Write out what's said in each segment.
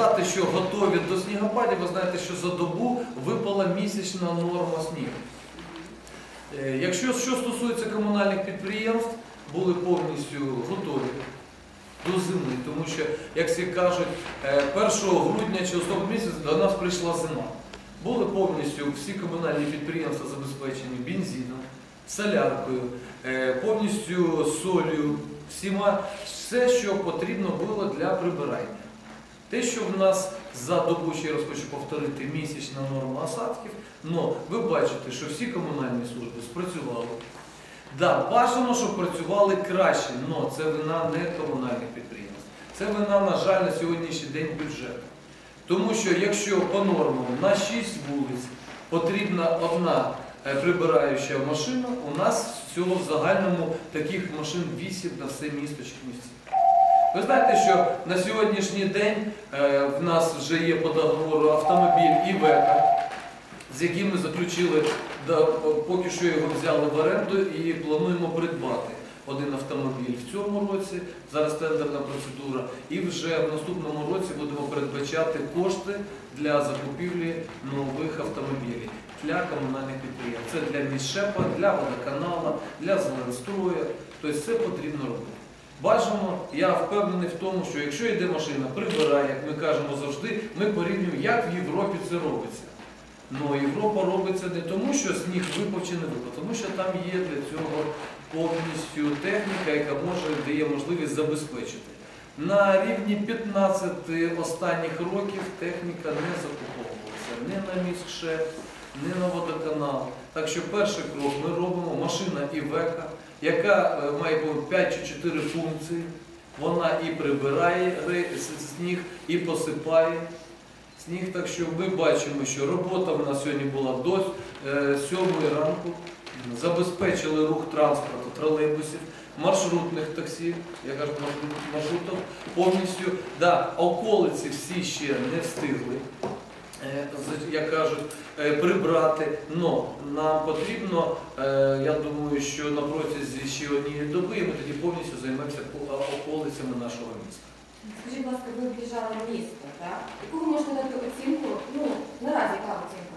сказати, що готові до снігопадів, ви знаєте, що за добу випала місячна норма снігу. Е, Якщо що стосується комунальних підприємств, були повністю готові до зими, тому що, як всі кажуть, е, 1 грудня чи листопад місяць до нас прийшла зима. Були повністю всі комунальні підприємства забезпечені бензином, соляркою, е, повністю солью, всіма, все, що потрібно було для прибирання. Те, що в нас за добу, ще раз хочу повторити, місячна норма осадків, але ви бачите, що всі комунальні служби спрацювали. Да, бажано, щоб працювали краще, але це вина не комунальних підприємств. Це вина, на жаль, на сьогоднішній день бюджету. Тому що якщо по нормам на 6 вулиць потрібна одна е, прибираюча машина, у нас всього в загальному таких машин 8 на все місто Чернівці. Ви знаєте, що на сьогоднішній день е, в нас вже є по договору автомобіль Івека, з яким ми заключили, поки що його взяли в оренду і плануємо придбати один автомобіль в цьому році, зараз тендерна процедура, і вже в наступному році будемо передбачати кошти для закупівлі нових автомобілів для комунальних підприємств. Це для міськшепа, для водоканала, для Зеленстроя. Тобто це потрібно робити. Бажано, я впевнений в тому, що якщо йде машина, прибирає, як ми кажемо завжди, ми порівнюємо, як в Європі це робиться. Ну, Європа робиться не тому, що сніг випав чи не випав, тому що там є для цього повністю техніка, яка може дає можливість забезпечити. На рівні 15 останніх років техніка не закуповувалася ні на міськшеф, ні на водоканал. Так що перший крок ми робимо машина Івека, яка е, має по 5 чи 4 функції. Вона і прибирає сніг, і посипає сніг. Так що ми бачимо, що робота в нас сьогодні була до 7 ранку. Забезпечили рух транспорту, тролейбусів, маршрутних таксі, я кажу, маршрут- маршруток повністю. Да, околиці всі ще не встигли, е, як кажуть, е, прибрати. Но нам потрібно, е, я думаю, що на протязі ще однієї доби ми тоді повністю займемося околицями нашого міста. Скажіть, будь ласка, ви об'їжджали місто, так? Яку ви можете дати оцінку? Ну, наразі яка оцінка?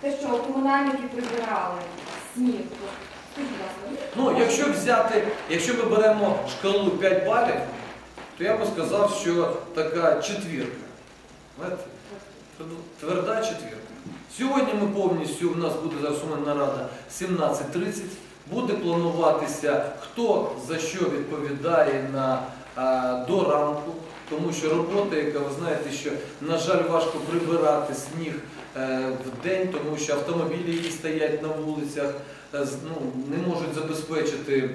Те, що комунальники прибирали сніг. то Скажіть, будь ласка, Ну, якщо взяти, якщо ми беремо шкалу 5 балів, то я би сказав, що така четвірка. Знаєте, Тверда четвірка. Сьогодні ми повністю, у нас буде мене нарада 17.30, буде плануватися, хто за що відповідає на, а, до ранку, тому що робота, яка ви знаєте, що, на жаль, важко прибирати сніг е, в день, тому що автомобілі, які стоять на вулицях, е, ну, не можуть забезпечити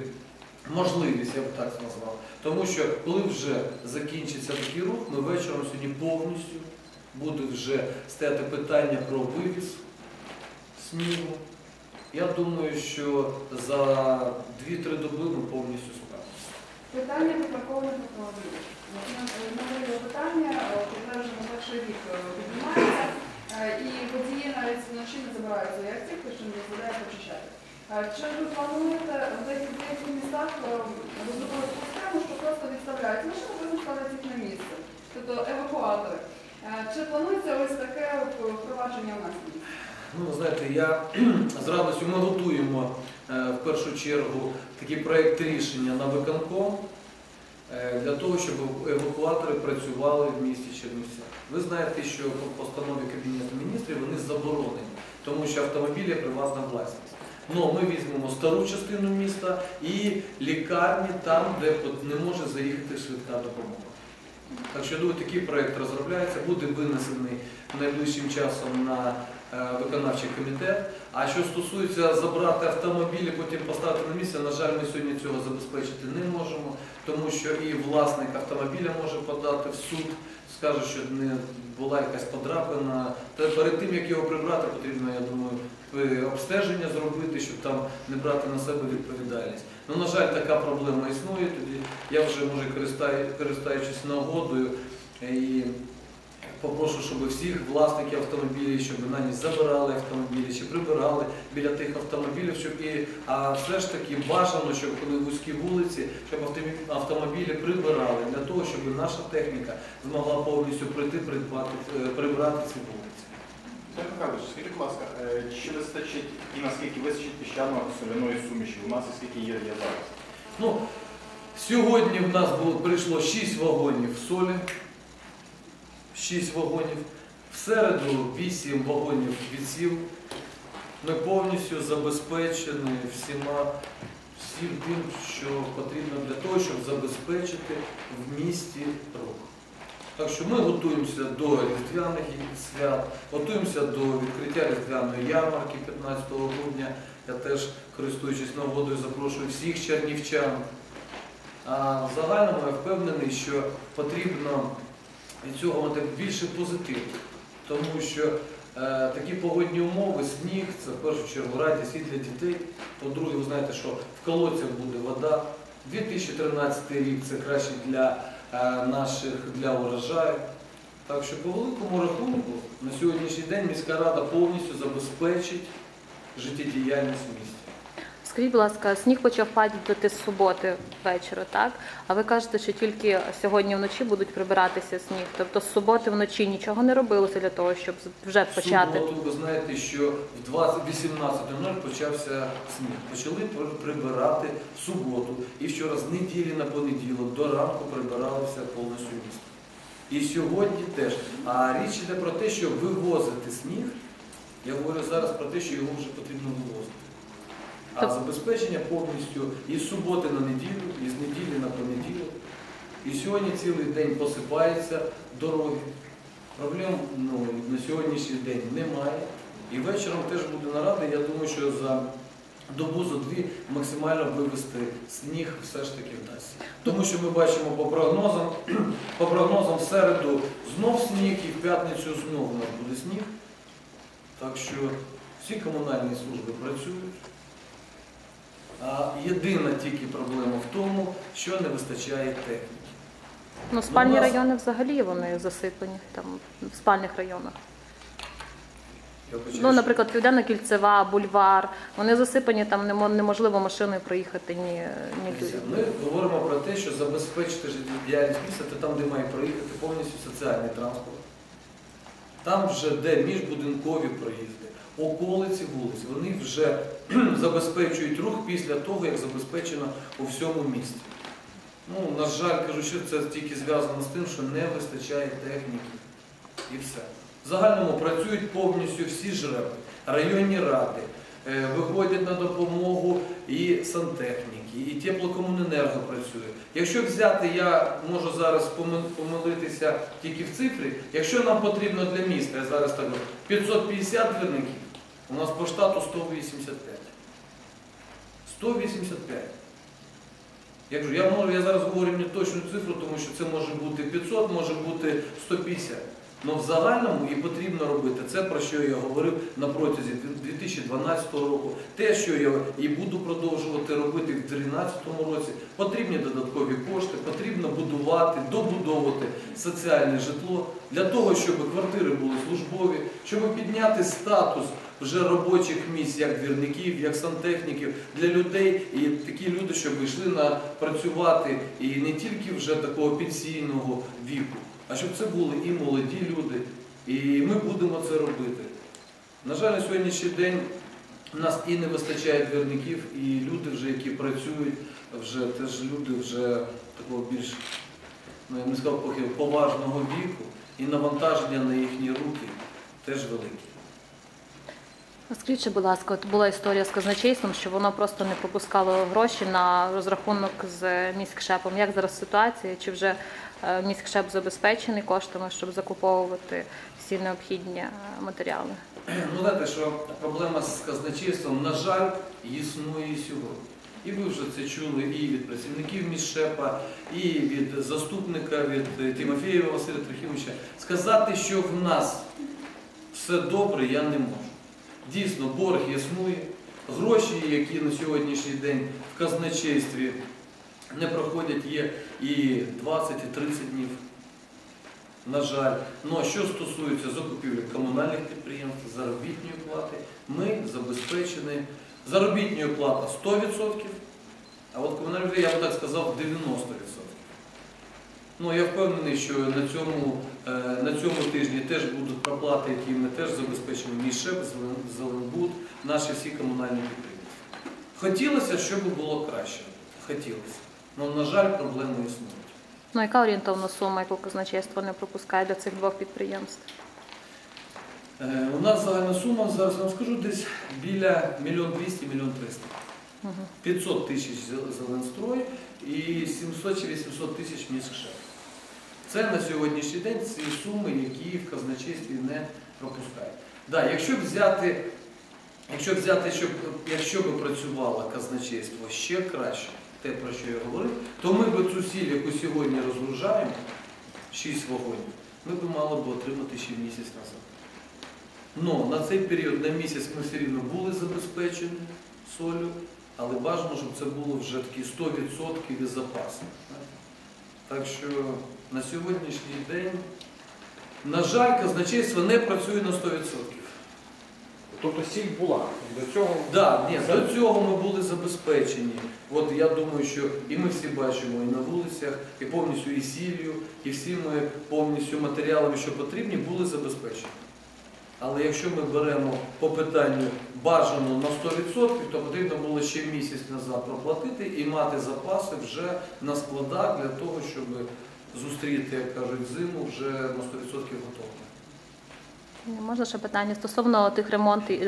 можливість, я б так назвав. Тому що коли вже закінчиться такий рух, ми вечором сьогодні повністю буде вже стояти питання про вивіз снігу. Я думаю, що за 2-3 доби ми повністю справимося. Питання по автомобілів. Можливе питання, вже на перший рік е, піднімається, е, і водії навіть вночі не забирають автівки, що не дозволяє почищати. Е, Чи ви плануєте в деяких містах е, розробити систему, що просто відставляють машину, потім ставлять їх на місце, тобто евакуатори. Е, Ось таке впровадження у нас місті? Ну, знаєте, я з радістю ми готуємо е, в першу чергу такий проєкт рішення на виконком е, для того, щоб евакуатори працювали в місті Чернівця. Ви знаєте, що по постанові Кабінету міністрів вони заборонені, тому що автомобіль є приватна власність. Но ми візьмемо стару частину міста і лікарні там, де не може заїхати швидка допомога. Так що я думаю, такий проєкт розробляється, буде винесений найближчим часом на е, виконавчий комітет. А що стосується забрати автомобілі, потім поставити на місце, на жаль, ми сьогодні цього забезпечити не можемо, тому що і власник автомобіля може подати в суд, скаже, що не була якась подрапина. Та перед тим, як його прибрати, потрібно, я думаю, е, обстеження зробити, щоб там не брати на себе відповідальність. Ну, на жаль, така проблема існує. Тоді я вже може користаю- користуючись нагодою і попрошу, щоб всіх власників автомобілів, щоб на ніч забирали автомобілі чи прибирали біля тих автомобілів, щоб і а все ж таки бажано, щоб коли вузькі вулиці, щоб автомобілі прибирали для того, щоб наша техніка змогла повністю прийти придбати, е, прибрати ці вулиці. Сергій Михайлович, скажіть, будь ласка, е, чи вистачить і наскільки вистачить піщано-соляної суміші у нас і скільки є, є зараз? Ну, сьогодні в нас було, прийшло 6 вагонів солі, 6 вагонів. В середу 8 вагонів відсів. Ми повністю забезпечені всіма, всім тим, що потрібно для того, щоб забезпечити в місті рух. Так що ми готуємося до різдвяних свят, готуємося до відкриття різдвяної ярмарки 15 грудня. Я теж, користуючись нагодою, запрошую всіх чернівчан. А в загальному я впевнений, що потрібно від цього мати більше позитиву, тому що е, такі погодні умови, сніг це в першу чергу радість і для дітей. По-друге, ви знаєте, що в колодцях буде вода. 2013 рік це краще для наших для урожаю. Так що по великому рахунку на сьогоднішній день міська рада повністю забезпечить життєдіяльність в місті. Скажіть, будь ласка, сніг почав падати з суботи вечора, так? А ви кажете, що тільки сьогодні вночі будуть прибиратися сніг. Тобто з суботи вночі нічого не робилося для того, щоб вже почати. Суботу ви знаєте, що в 18.00 почався сніг. Почали прибирати в суботу. І вчора з неділі на понеділок до ранку прибиралося повністю місто. І сьогодні теж. А річ йде про те, що вивозити сніг. Я говорю зараз про те, що його вже потрібно вивозити. А забезпечення повністю і з суботи на неділю, і з неділі на понеділок. І сьогодні цілий день посипаються дороги. Проблем ну, на сьогоднішній день немає. І вечором теж буде нарада. Я думаю, що за добу за дві максимально вивести сніг все ж таки вдасться. Тому що ми бачимо по прогнозам, по прогнозам в середу знов сніг і в п'ятницю знову у нас буде сніг. Так що всі комунальні служби працюють. А єдина тільки проблема в тому, що не вистачає техніки. Ну, спальні Ну, нас- райони взагалі вони засипані там в спальних районах. Ну, наприклад, Південна Кільцева, бульвар. Вони засипані, там неможливо машиною проїхати ні, ні. Ми говоримо про те, що забезпечити життєдіяльність міста, це там, де має проїхати повністю соціальний транспорт. Там вже де міжбудинкові проїзди, околиці вулиць, вони вже забезпечують рух після того, як забезпечено у всьому місті. Ну, на жаль, кажу, що це тільки зв'язано з тим, що не вистачає техніки. І все. В загальному працюють повністю всі жреби, районні ради, е, виходять на допомогу і сантехніки, і теплокомуненерго працює. Якщо взяти, я можу зараз помилитися тільки в цифрі, якщо нам потрібно для міста, я зараз так говорю, 550 двірників, у нас по штату 185. 185. Я кажу, я, можу, я зараз говорю не точну цифру, тому що це може бути 500, може бути 150. Але в загальному і потрібно робити це, про що я говорив на протязі 2012 року, те, що я і буду продовжувати робити в 2013 році. Потрібні додаткові кошти, потрібно будувати, добудовувати соціальне житло для того, щоб квартири були службові, щоб підняти статус вже робочих місць, як двірників, як сантехніків для людей, і такі люди, щоб йшли на працювати і не тільки вже такого пенсійного віку, а щоб це були і молоді люди, і ми будемо це робити. На жаль, на сьогоднішній день у нас і не вистачає двірників, і люди, вже, які працюють, вже теж люди вже такого більш, ну я не сказав, поки поважного віку, і навантаження на їхні руки теж велике. Скажіть, будь ласка, от була історія з казначейством, що воно просто не пропускало гроші на розрахунок з міськшепом. Як зараз ситуація? Чи вже е, міськшеп забезпечений коштами, щоб закуповувати всі необхідні е, матеріали? Ну, знаєте, що проблема з казначейством, на жаль, існує сьогодні. І ви вже це чули і від працівників міськшепа, і від заступника, від Тимофєєва Василя Трохимовича. Сказати, що в нас все добре, я не можу. Дійсно, борг існує, гроші, які на сьогоднішній день в казначействі не проходять, є і 20, і 30 днів. на жаль. Ну а що стосується закупівлі комунальних підприємств, заробітної плати, ми забезпечені заробітною плата 100%, а от комунальні, я б так сказав, 90%. Ну, я впевнений, що на цьому, е, на цьому тижні теж будуть проплати, які ми теж забезпечимо МІШЕП, Зелен- Зеленбуд, наші всі комунальні підприємства. Хотілося, щоб було краще. Хотілося. Але, на жаль, проблеми існують. Ну, яка орієнтовна сума, яку казначейство не пропускає для цих двох підприємств? Е, У нас загальна сума, зараз вам скажу, десь біля мільйон двісті, мільйон триста. Угу. 500 тисяч Зеленстрой і 700 чи 800 тисяч міськшеф. Це на сьогоднішній день ці суми, які в казначействі не пропускають. Да, якщо взяти, якщо взяти, щоб якщо б працювало казначейство ще краще, те про що я говорив, то ми б цю сіль, яку сьогодні розгружаємо, 6 вагонів, ми б мали б отримати ще місяць назад. Ну, на цей період, на місяць ми все рівно були забезпечені солью, але бажано, щоб це було вже такі 100% із запасу. Так що на сьогоднішній день, на жаль, казначейство не працює на 100%. Тобто сіль була. До цього Да, ні, до цього ми були забезпечені. От я думаю, що і ми всі бачимо і на вулицях, і повністю і сіллю, і всі ми повністю матеріалами, що потрібні, були забезпечені. Але якщо ми беремо по питанню бажано на 100%, то потрібно було ще місяць назад проплатити і мати запаси вже на складах для того, щоб зустріти, як кажуть, зиму вже на 100% готовими. Можна ще питання стосовно тих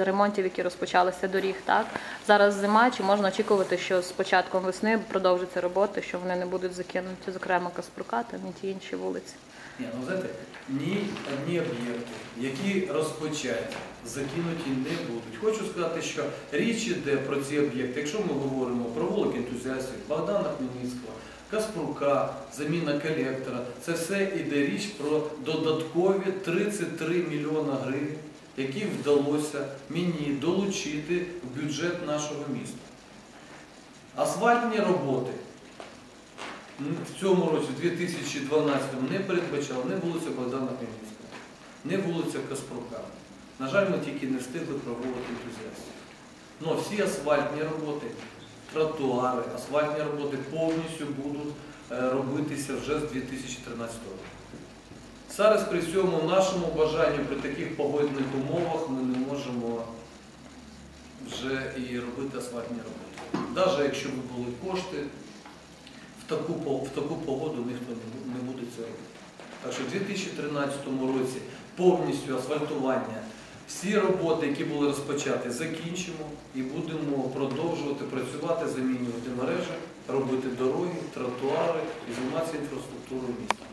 ремонтів, які розпочалися доріг, так? Зараз зима, чи можна очікувати, що з початком весни продовжаться роботи, що вони не будуть закинуті, зокрема Каспрука, і ті інші вулиці? Ні, ну знаєте, ні одні об'єкти, які розпочаті, закинуті не будуть. Хочу сказати, що річ іде про ці об'єкти. Якщо ми говоримо про вулик ентузіастів, Богдана Хмельницького, Каспрука, заміна колектора, це все іде річ про додаткові 33 мільйона гривень, які вдалося мені долучити в бюджет нашого міста. Асфальтні роботи в цьому році, в 2012-му, не передбачали не вулиця Богдана Хмельницького, не вулиця Каспрука. На жаль, ми тільки не встигли проводити ентузіастів. Ну, всі асфальтні роботи, тротуари, асфальтні роботи повністю будуть е, робитися вже з 2013 року. Зараз при всьому нашому бажанні при таких погодних умовах ми не можемо вже і робити асфальтні роботи. Навіть якщо б були кошти, в таку, в таку погоду ніхто не буде це робити. Так що в 2013 році повністю асфальтування, всі роботи, які були розпочаті, закінчимо і будемо продовжувати працювати, замінювати мережі, робити дороги, тротуари і займатися інфраструктурою міста.